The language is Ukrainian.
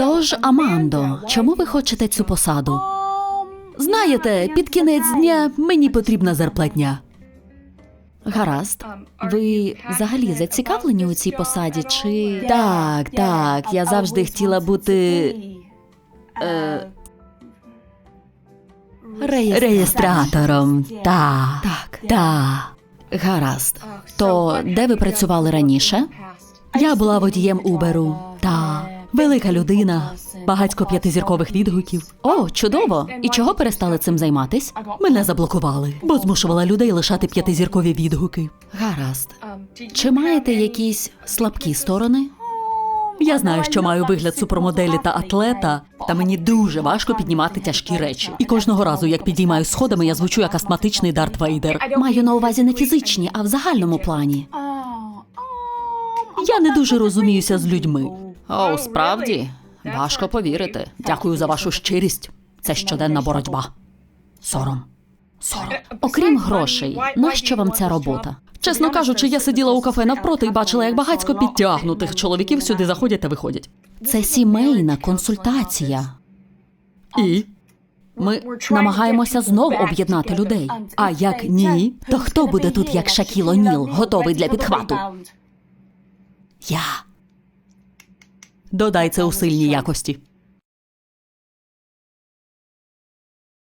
Тож, Амандо, чому ви хочете цю посаду? Знаєте, під кінець дня мені потрібна зарплатня. Гаразд. Ви взагалі зацікавлені у цій посаді? Чи так, так, я завжди хотіла бути е, реєстратором. Так, так, так. Гаразд. То де ви працювали раніше? Я була водієм Уберу. Та велика людина, багатько п'ятизіркових відгуків. О, чудово! І чого перестали цим займатись? Мене заблокували, бо змушувала людей лишати п'ятизіркові відгуки. Гаразд. Чи маєте якісь слабкі сторони? Я знаю, що маю вигляд супермоделі та атлета, та мені дуже важко піднімати тяжкі речі. І кожного разу, як підіймаю сходами, я звучу як астматичний Дарт Вейдер. Маю на увазі не фізичні, а в загальному плані. Я не дуже розуміюся з людьми. О, справді? Важко повірити. Дякую за вашу щирість. Це щоденна боротьба. Сором. Сором. Окрім грошей, нащо вам ця робота? Чесно кажучи, я сиділа у кафе навпроти і бачила, як багатько підтягнутих чоловіків сюди заходять та виходять. Це сімейна консультація. І ми намагаємося знов об'єднати людей. А як ні, то хто буде тут як Шакіл О'Ніл, готовий для підхвату? Я. Додай це у сильній якості.